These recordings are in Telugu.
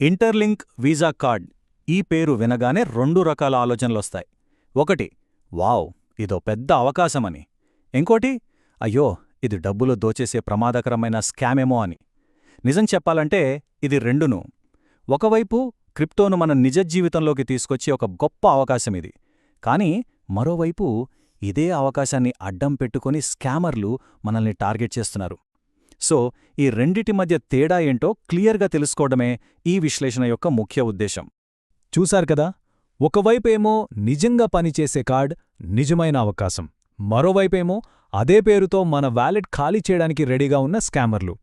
ఇంటర్లింక్ వీసా కార్డ్ ఈ పేరు వినగానే రెండు రకాల ఆలోచనలొస్తాయి. ఒకటి వావ్ ఇదో పెద్ద అవకాశమని. ఇంకోటి అయ్యో ఇది డబ్బులు దోచేసే ప్రమాదకరమైన స్కామేమో అని. నిజం చెప్పాలంటే ఇది రెండును. ఒకవైపు క్రిప్టోను మన నిజ జీవితంలోకి తీసుకొచ్చే ఒక గొప్ప అవకాశమిది. కానీ మరోవైపు ఇదే అవకాశాన్ని అడ్డం పెట్టుకొని స్కామర్లు మనల్ని టార్గెట్ చేస్తున్నారు. సో ఈ రెండిటి మధ్య తేడా ఏంటో క్లియర్గా తెలుసుకోవడమే ఈ విశ్లేషణ యొక్క ముఖ్య ఉద్దేశం. చూశారు కదా? ఒకవైపేమో నిజంగా పనిచేసే కార్డ్ నిజమైన అవకాశం. మరోవైపేమో అదే పేరుతో మన వ్యాలెట్ ఖాళీ చేయడానికి రెడీగా ఉన్న స్కామర్లు.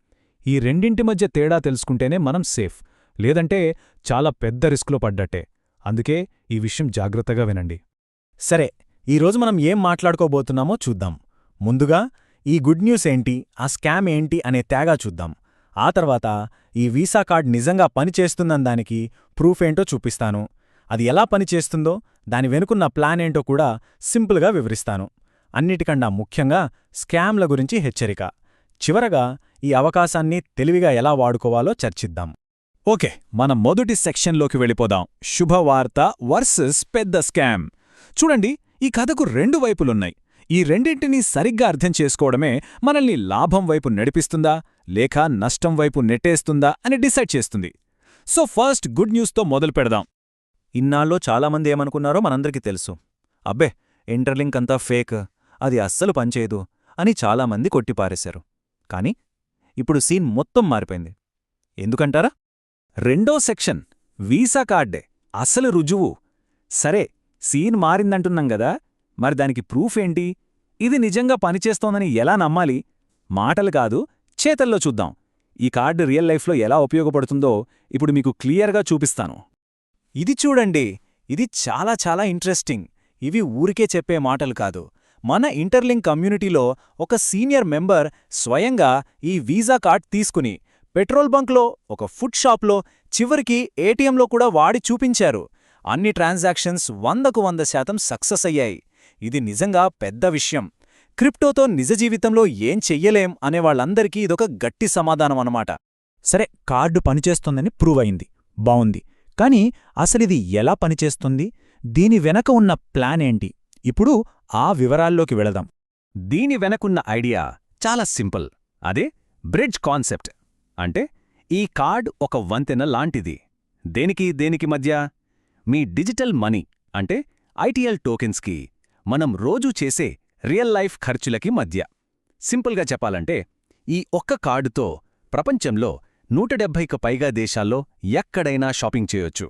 ఈ రెండింటి మధ్య తేడా తెలుసుకుంటేనే మనం సేఫ్. లేదంటే చాలా పెద్ద రిస్క్లో పడ్డట్టే. అందుకే ఈ విషయం జాగ్రత్తగా వినండి. సరే ఈరోజు మనం ఏం మాట్లాడుకోబోతున్నామో చూద్దాం. ముందుగా ఈ గుడ్ న్యూస్ ఏంటి? ఆ స్కామ్ ఏంటి? అనే తేగా చూద్దాం. ఆ తర్వాత ఈ వీసా కార్డ్ నిజంగా పనిచేస్తుందన్న దానికి ప్రూఫ్ ఏంటో చూపిస్తాను. అది ఎలా పనిచేస్తుందో దాని వెనుకున్న ప్లాన్ ఏంటో కూడా సింపుల్గా వివరిస్తాను. అన్నిటికన్నా ముఖ్యంగా స్కామ్ల గురించి హెచ్చరిక. చివరగా ఈ అవకాశాన్ని తెలివిగా ఎలా వాడుకోవాలో చర్చిద్దాం. ఓకే మనం మొదటి సెక్షన్లోకి వెళ్ళిపోదాం. శుభవార్త వర్సెస్ పెద్ద స్కామ్. చూడండి ఈ కథకు రెండు వైపులున్నాయి. ఈ రెండింటినీ సరిగ్గా అర్థం చేసుకోవడమే మనల్ని లాభం వైపు నడిపిస్తుందా లేక నష్టం వైపు నెట్టేస్తుందా అని డిసైడ్ చేస్తుంది. సో ఫస్ట్ గుడ్ న్యూస్తో మొదలు పెడదాం. ఇన్నాళ్ళో చాలామంది ఏమనుకున్నారో మనందరికీ తెలుసు. అబ్బే ఇంటర్లింక్ అంతా ఫేక్ అది అస్సలు పనిచేయదు అని చాలామంది కొట్టిపారేశారు. కాని ఇప్పుడు సీన్ మొత్తం మారిపోయింది. ఎందుకంటారా? రెండో సెక్షన్ వీసా కార్డే అసలు రుజువు. సరే సీన్ మారిందంటున్నాం గదా మరి దానికి ప్రూఫ్ ఏంటి? ఇది నిజంగా పనిచేస్తోందని ఎలా నమ్మాలి? మాటలు కాదు చేతల్లో చూద్దాం. ఈ కార్డు రియల్ లైఫ్లో ఎలా ఉపయోగపడుతుందో ఇప్పుడు మీకు క్లియర్గా చూపిస్తాను. ఇది చూడండి ఇది చాలా చాలా ఇంట్రెస్టింగ్. ఇవి ఊరికే చెప్పే మాటలు కాదు. మన ఇంటర్లింక్ కమ్యూనిటీలో ఒక సీనియర్ మెంబర్ స్వయంగా ఈ వీసా కార్డ్ తీసుకుని పెట్రోల్ బంక్లో ఒక ఫుడ్ షాప్లో చివరికి ఏటీఎంలో కూడా వాడి చూపించారు. అన్ని ట్రాన్సాక్షన్స్ వందకు వంద శాతం సక్సెస్ అయ్యాయి. ఇది నిజంగా పెద్ద విషయం. క్రిప్టోతో నిజ జీవితంలో ఏం చెయ్యలేం అనేవాళ్ళందరికీ ఇదొక గట్టి సమాధానం అనమాట సరే కార్డు పనిచేస్తోందని ప్రూవ్ అయింది. బావుంది. కానీ అసలిది ఎలా పనిచేస్తుంది? దీని వెనక ఉన్న ప్లాన్ ఏంటి? ఇప్పుడు ఆ వివరాల్లోకి వెళదాం. దీని వెనకున్న ఐడియా చాలా సింపుల్. అదే బ్రిడ్జ్ కాన్సెప్ట్. అంటే ఈ కార్డ్ ఒక వంతెన లాంటిది. దేనికి దేనికి మధ్య? మీ డిజిటల్ మనీ అంటే ఐటీఎల్ టోకెన్స్కి మనం రోజూ చేసే రియల్ లైఫ్ ఖర్చులకి మధ్య. సింపుల్గా చెప్పాలంటే ఈ ఒక్క కార్డుతో ప్రపంచంలో నూట డెబ్భైకు పైగా దేశాల్లో ఎక్కడైనా షాపింగ్ చేయొచ్చు.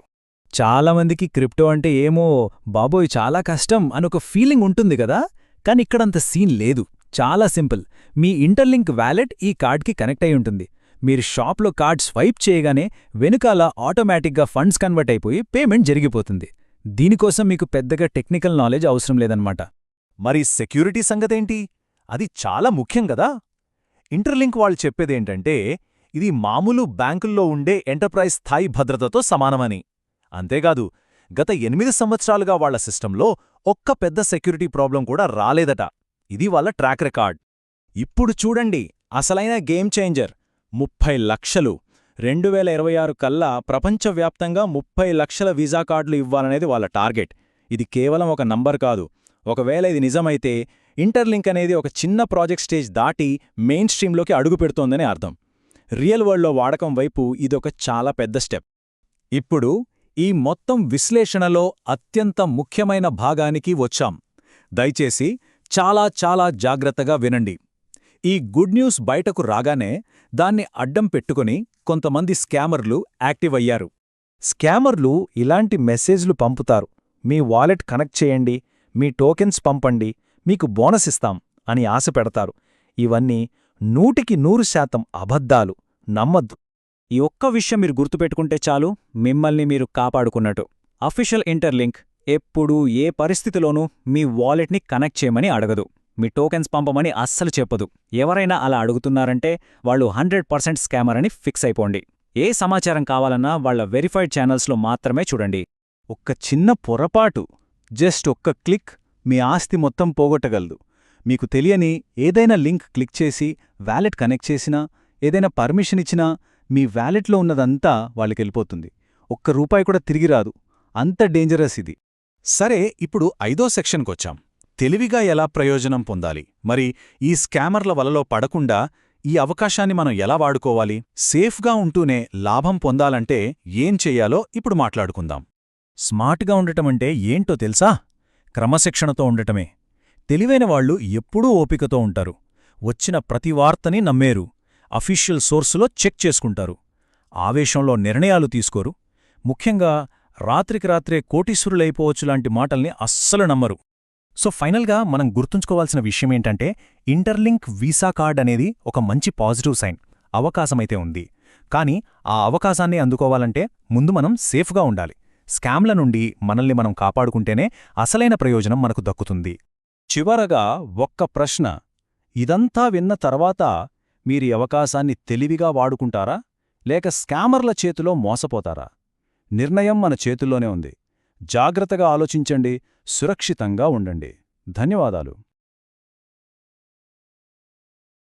చాలామందికి క్రిప్టో అంటే ఏమో బాబోయ్ చాలా కష్టం అనొక ఫీలింగ్ ఉంటుంది కదా? కానీ ఇక్కడంత సీన్ లేదు. చాలా సింపుల్. మీ ఇంటర్లింక్ వ్యాలెట్ ఈ కార్డ్కి కనెక్ట్ అయి ఉంటుంది. మీరు షాప్లో కార్డ్ స్వైప్ చేయగానే వెనుకాల ఆటోమేటిక్గా ఫండ్స్ కన్వర్ట్ అయిపోయి పేమెంట్ జరిగిపోతుంది. దీనికోసం మీకు పెద్దగా టెక్నికల్ నాలెడ్జ్ అవసరం లేదన్నమాట. మరి సెక్యూరిటీ సంగతేంటి? అది చాలా ముఖ్యం కదా? ఇంటర్లింక్ వాళ్ళు చెప్పేదేంటంటే ఇది మామూలు బ్యాంకుల్లో ఉండే ఎంటర్ప్రైజ్ స్థాయి భద్రతతో సమానమని. అంతేకాదు గత ఎనిమిది సంవత్సరాలుగా వాళ్ళ సిస్టంలో ఒక్క పెద్ద సెక్యూరిటీ ప్రాబ్లం కూడా రాలేదట. ఇది వాళ్ళ ట్రాక్ రికార్డ్. ఇప్పుడు చూడండి అసలైన గేమ్ చేంజర్. ముప్పై లక్షలు. రెండు వేల ఇరవై ఆరు కల్లా ప్రపంచవ్యాప్తంగా ముప్పై లక్షల వీసా కార్డులు ఇవ్వాలనేది వాళ్ళ టార్గెట్. ఇది కేవలం ఒక నంబర్ కాదు. ఒకవేళ ఇది నిజమైతే ఇంటర్లింక్ అనేది ఒక చిన్న ప్రాజెక్ట్ స్టేజ్ దాటి మెయిన్ స్ట్రీమ్లోకి అడుగుపెడుతోందని అర్థం. రియల్ వరల్డ్లో వాడకం వైపు ఇదొక చాలా పెద్ద స్టెప్. ఇప్పుడు ఈ మొత్తం విశ్లేషణలో అత్యంత ముఖ్యమైన భాగానికి వచ్చాం. దయచేసి చాలా చాలా జాగ్రత్తగా వినండి. ఈ గుడ్ న్యూస్ బయటకు రాగానే దాన్ని అడ్డం పెట్టుకుని కొంతమంది స్కామర్లు యాక్టివ్ అయ్యారు. స్కామర్లు ఇలాంటి మెసేజ్లు పంపుతారు. మీ వాలెట్ కనెక్ట్ చేయండి మీ టోకెన్స్ పంపండి మీకు బోనస్ ఇస్తాం అని ఆశ పెడతారు. ఇవన్నీ నూటికి నూరు శాతం అబద్ధాలు. నమ్మద్దు. ఈ ఒక్క విషయం మీరు గుర్తుపెట్టుకుంటే చాలు మిమ్మల్ని మీరు కాపాడుకున్నట్టు. అఫీషియల్ ఇంటర్లింక్ ఎప్పుడూ ఏ పరిస్థితిలోనూ మీ వాలెట్ని కనెక్ట్ చేయమని అడగదు. మీ టోకెన్స్ పంపమని అస్సలు చెప్పదు. ఎవరైనా అలా అడుగుతున్నారంటే వాళ్ళు హండ్రెడ్ పర్సెంట్ స్కామర్ అని ఫిక్స్ అయిపోండి. ఏ సమాచారం కావాలన్నా వాళ్ళ వెరిఫైడ్ ఛానల్స్లో మాత్రమే చూడండి. ఒక్క చిన్న పొరపాటు జస్ట్ ఒక్క క్లిక్ మీ ఆస్తి మొత్తం పోగొట్టగలదు. మీకు తెలియని ఏదైనా లింక్ క్లిక్ చేసి వ్యాలెట్ కనెక్ట్ చేసినా ఏదైనా పర్మిషన్ ఇచ్చినా మీ వ్యాలెట్లో ఉన్నదంతా వాళ్ళకెళ్ళిపోతుంది ఒక్క రూపాయి కూడా తిరిగి రాదు. అంత డేంజరస్ ఇది. సరే ఇప్పుడు ఐదో సెక్షన్కొచ్చాం. తెలివిగా ఎలా ప్రయోజనం పొందాలి? మరి ఈ స్కామర్ల వలలో పడకుండా ఈ అవకాశాన్ని మనం ఎలా వాడుకోవాలి? సేఫ్గా ఉంటూనే లాభం పొందాలంటే ఏం చెయ్యాలో ఇప్పుడు మాట్లాడుకుందాం. స్మార్ట్గా ఉండటమంటే ఏంటో తెలుసా? క్రమశిక్షణతో ఉండటమే. తెలివైన వాళ్ళు ఎప్పుడూ ఓపికతో ఉంటారు. వచ్చిన ప్రతి వార్తని నమ్మేరు. అఫీషియల్ సోర్సులో చెక్ చేసుకుంటారు. ఆవేశంలో నిర్ణయాలు తీసుకోరు. ముఖ్యంగా రాత్రికి రాత్రే కోటీశ్వరులైపోవచ్చు లాంటి మాటల్ని అస్సలు నమ్మరు. సో ఫైనల్గా మనం గుర్తుంచుకోవాల్సిన విషయమేంటంటే ఇంటర్లింక్ వీసా కార్డ్ అనేది ఒక మంచి పాజిటివ్ సైన్ అవకాశమైతే ఉంది. కానీ ఆ అవకాశాన్ని అందుకోవాలంటే ముందు మనం సేఫ్గా ఉండాలి. స్కామ్ల నుండి మనల్ని మనం కాపాడుకుంటేనే అసలైన ప్రయోజనం మనకు దక్కుతుంది. చివరగా ఒక్క ప్రశ్న ఇదంతా విన్న తర్వాత మీరి అవకాశాన్ని తెలివిగా వాడుకుంటారా? లేక స్కామర్ల చేతిలో మోసపోతారా? నిర్ణయం మన చేతుల్లోనే ఉంది. జాగ్రత్తగా ఆలోచించండి. సురక్షితంగా ఉండండి. ధన్యవాదాలు.